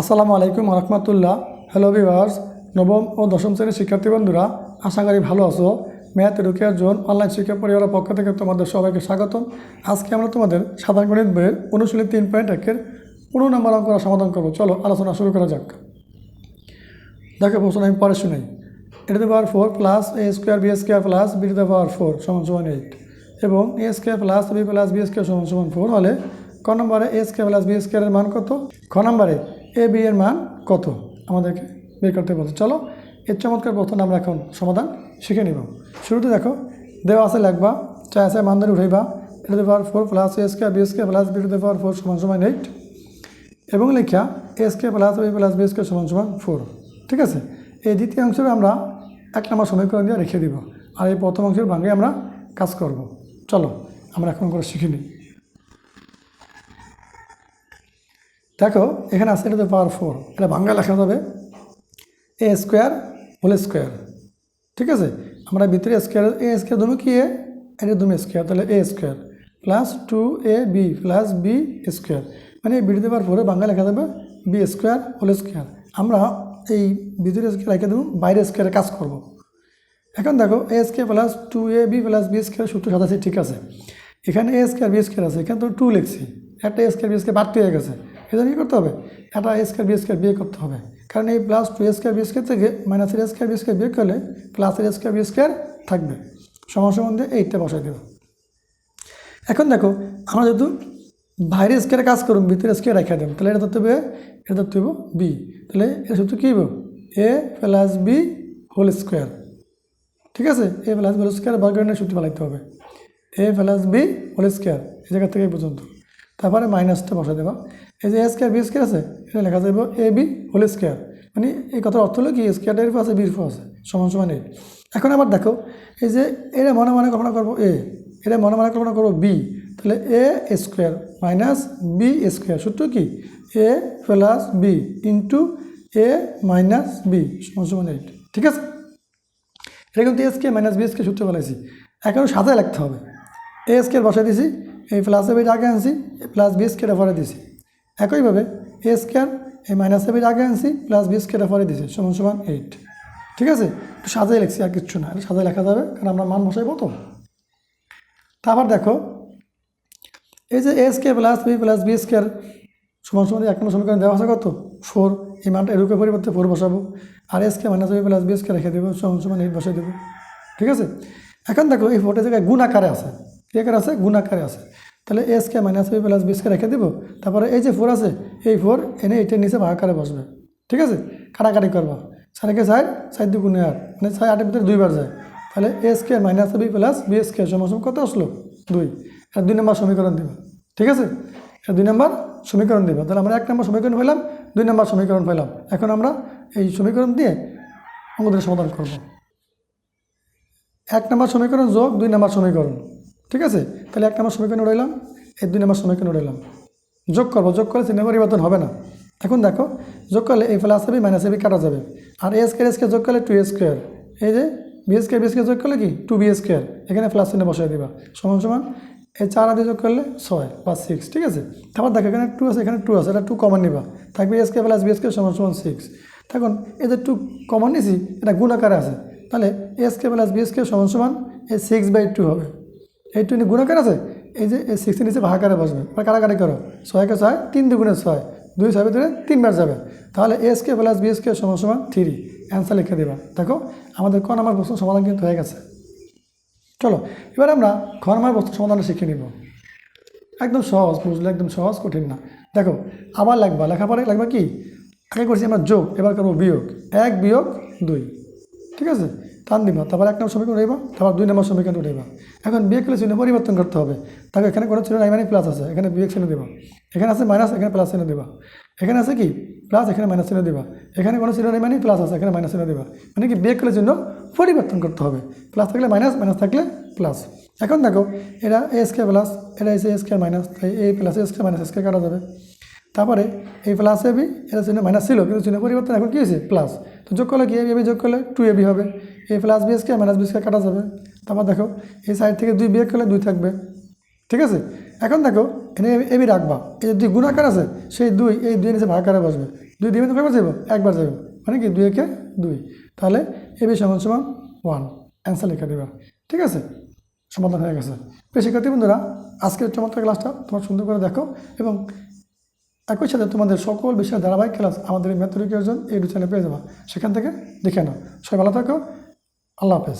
আসসালামু আলাইকুম রহমতুল্লাহ। Hello viewers নবম ও দশম শ্রেণির শিক্ষার্থী বন্ধুরা, আশা করি ভালো আছো। ম্যাথ রুকিয়ার জোন অনলাইন শিক্ষা পরিবারের পক্ষ থেকে তোমাদের সবাইকে স্বাগতম। আজকে আমরা তোমাদের সাধারণ গণিত বইয়ের অনুশীলনী তিন পয়েন্ট একের পনেরো নম্বর অঙ্ক সমাধান করব। চলো, আলোচনা শুরু করা যাক। দেখো প্রশ্ন আমি পরে শুনাই। এটা two power four plus A square B square plus B two the power four সমান সমান এইট এবং A square plus B plus B square সমান সমান ফোর হলে ক নম্বরে এ স্কোয়ার প্লাস বি স্কোয়ারের মান কত? খ নম্বরে এ বি এর মান কত? আমাদেরকে বের করতে বলছে। চলো, এর চমৎকার প্রশ্ন আমরা এখন সমাধান শিখে নিব। শুরুতে দেখো, দেওয়া আছে লাগবা চাই আছে মান ধরে উঠাইবা এটা two power four plus A square B square plus B two the power four সমান সমান এইট। এবং লেখা S K plus B plus B square সমান সমান ফোর। ঠিক আছে? এই দ্বিতীয় অংশের আমরা এক নম্বর সমীকরণ দিয়ে রেখে দিব। আর এই প্রথম অংশের ভাঙে আমরা কাজ করব। চলো, আমরা এখন করে শিখে নিই। দেখো, এখানে আছে এটা তো পাওয়ার ফোর এটা বাংলা লেখা যাবে এ স্কোয়ার হোল স্কোয়ার ঠিক আছে? আমরা ভিতরে স্কোয়ার এ স্কোয়ার তুমি কি এ এটা তুমি স্কোয়ার তাহলে A square plus two A B plus B square মানে এই বিড়ি দেওয়ার পরে বাংলা লেখা যাবে বি স্কোয়ার হোল স্কোয়ার আমরা এই ভিতরে স্কোয়ার রেখে দেবো, বাইরে স্কোয়ারে কাজ করব। এখন দেখো A square plus two A B plus B square সূত্র সাতাশি ঠিক আছে? এখানে এ স্কোয়ার বি স্কোয়ার আছে, এখানে তো টু লিখছি। একটা এ স্কোয়ার বি স্কোয়ার বাড়তি হয়ে গেছে। এটা কী করতে হবে? একটা এ স্কোয়ার বি স্কোয়ার বিয়ে করতে হবে। কারণ এই plus two square B square থেকে মাইনাসের স্কোয়ার বি স্কোয়ার বিয়ে করলে প্লাসের স্কোয়ার বি স্কোয়ার থাকবে। সমান দিয়ে এইটটা বসাই দেবো। এখন দেখো, আমরা যেহেতু বাইরে স্কোয়ারে কাজ করুন, ভিতরে স্কোয়ার রেখে দেব, তাহলে এটা ধরতে হবে, এটা ধরতে হবে বি তাহলে এটা সূত্র কী হবে? A plus B whole square ঠিক আছে? A plus B whole square বর্গের সূত্র পালাইতে হবে। A plus B whole square এই জায়গা থেকে পর্যন্ত। তারপরে মাইনাসটা বসা দেবা। এই যে এ স্কোয়ার বি স্কোয়ার আছে, এটা লেখা যাবে এ বি হোল স্কোয়ার মানে এই কথার অর্থ হলো কি স্কোয়ারটা এরপর আছে বির আছে, সমান সমান এ এখন আবার দেখো, এই যে এটা মনে মনে কল্পনা করব এ এটা মনে মনে কল্পনা করব বি তাহলে A square minus B square সূত্র কি? A plus B into A minus B সমান সমান এইট ঠিক আছে? এটা কিন্তু এসকে মাইনাস বি এসকে সূত্র বলেছি। এখন সাজায় লিখতে হবে। এ এসকে বসাই দিছি এই প্লাস এবির আগে আনছি প্লাস বি স্কেটা পরে দিছি। একইভাবে এ স্কোয়ার এই মাইনাস এবির আগে আনছি প্লাস বি স্কেটা পরে দিছি, সমান সমান এইট ঠিক আছে? একটু সাজাই লিখছি, আর কিচ্ছু না। সাজায় লেখা যাবে, কারণ আমরা মান বসাইবো তো তারপর দেখো, এই যে S K plus B plus B square সমান সমান এক নম্বর সমীকরণ দেওয়া আছে কত? ফোর এই মানটা এরূপে পরিবর্তে ফোর বসাবো। আর S K minus B plus B square রেখে দেবো, সমান সমান এইট বসাই দেবো। ঠিক আছে? এখন দেখো, এই ফোরটা জায়গায় গুণ আকারে আছে। কি আছে গুণ আকারে আছে। তাহলে S K minus B plus B square রেখে দেবো। তারপরে এই যে ফোর আছে, এই ফোর এনে এইটের নিচে ভাগাকারে বসবে। ঠিক আছে? কাটাকাটি করবা। সাড়ে সাইড সাইড দু গুণে আট। মানে সাড়ে আটের ভিতরে দুইবার যায়। তাহলে S K minus B plus B square সমান সমান কত আসলো? দুই। এটা দুই নম্বর সমীকরণ দেবে। ঠিক আছে? এটা দুই নম্বর সমীকরণ দেবে। তাহলে আমরা এক নম্বর সমীকরণ পেলাম দুই নম্বর সমীকরণ পেলাম এখন আমরা এই সমীকরণ দিয়ে অঙ্গদের সমাধান করব। এক নম্বর সমীকরণ যোগ, দুই নম্বর সমীকরণ। ঠিক আছে? তাহলে এক নম্বর সমীকরণ রইলাম। এই দুই নম্বর সমীকরণ রইলাম। যোগ করব, যোগ করলে চিহ্ন পরিবর্তন হবে না। এখন দেখো, যোগ করলে এই প্লাস এবি মাইনাস এবি কাটা যাবে। আর এ স্কোয়ার স্কোয়ার যোগ করলে টু এ স্কোয়ার এই যে বি স্কোয়ার বি স্কোয়ার যোগ করলে কি? টু বি স্কোয়ার এখানে প্লাস চিহ্ন বসাই দিবা। সমান সমান। এই চার আদি যোগ করলে ছয় বা সিক্স ঠিক আছে? তারপর দেখো, এখানে টু আছে, এখানে টু আছে, এটা টু কমন নিবা। থাকবে S K plus B square সমান সমান সিক্স তখন এই যে টু কমন নিছি, এটা গুণ আকারে আছে। তাহলে S K plus B square সমান সমান, এই সিক্স বাই টু হবে। এই টু গুণ আকার আছে? এই যে, এই সিক্সের নিচে ভাগাকারে বসবে। এবার কাটাকাটি করো। ছয়কে ছয়? তিন দুগুণে ছয়। দুই ছয় ভিতরে তিনবার যাবে। তাহলে S K plus B S K সমান সমান থ্রি অ্যান্সার লিখে দেবা। দেখো, আমাদের ক নাম্বার প্রশ্ন সমাধান কিন্তু হয়ে গেছে। চলো, এবার আমরা খ নাম্বার প্রশ্ন সমাধানটা শিখে নিব। একদম সহজ, বুঝলে একদম সহজ, কঠিন না। দেখো, আবার লাগবা। লেখাপড়ে লাগবে কি? আগে করছি আমরা যোগ, এবার করব বিয়োগ। এক বিয়োগ দুই। ঠিক আছে? টান দিবা, তারপর এক নম্বর সমীকরণ উঠাইবা, তারপর দুই নম্বর সমীকরণ উঠাইবা। এখন বিয়োগ করলে চিহ্ন পরিবর্তন করতে হবে। তাকে এখানে কোনো চিহ্ন নাই মানে প্লাস আছে। এখানে বিয়োগ চিহ্ন দেবা এখানে আছে মাইনাস এখানে প্লাস চিহ্ন দেবা। এখানে আছে কি? প্লাস এখানে মাইনাস চিহ্ন দেবা। এখানে কোনো চিহ্ন নেই মানে প্লাস আছে। এখানে মাইনাস চিহ্ন দেবা। মানে কি বিয়োগ করলে চিহ্ন পরিবর্তন করতে হবে। প্লাস থাকলে মাইনাস মাইনাস থাকলে প্লাস এখন দেখো এটা এ স্কোয়ার প্লাস এটা এসে এ স্কোয়ার মাইনাস তাই A plus A square minus square কাটা যাবে। তারপরে এই প্লাস এবি এটা চিহ্ন মাইনাস ছিল, কিন্তু চিহ্ন পরিবর্তন এখন কী হয়েছে? প্লাস তো যোগ করলে কি এবি যোগ করলে টু এবি হবে। এই plus B square minus B square কাটা যাবে। তারপর দেখো, এই সাইড থেকে দুই বিয়োগ করলে দুই থাকবে। ঠিক আছে? এখন দেখো এনে এবি রাখবা। এই যে দুই গুণাকার আছে, সেই দুই, এই দুই নিচে ভাগাকারে বসবে। দুই দিয়ে তো কয়বার যাব একবার যাব মানে কি, দুই একে দুই। তাহলে এ বি সমান সমান ওয়ান অ্যান্সার লেখা দেবে। ঠিক আছে? সমাধান হয়ে গেছে। প্রিয় শিক্ষার্থী বন্ধুরা, আজকের চমৎকার ক্লাসটা তোমার সুন্দর করে দেখো এবং একই সাথে তোমাদের সকল বিষয়ের ধারাবাহিক ক্লাস আমাদের এই ম্যাথরিকের জন্য এই চ্যানেলে পেয়ে যাবা। সেখান থেকে দেখে নাও। সবাই ভালো থাকো। আল্লাহ হাফেজ।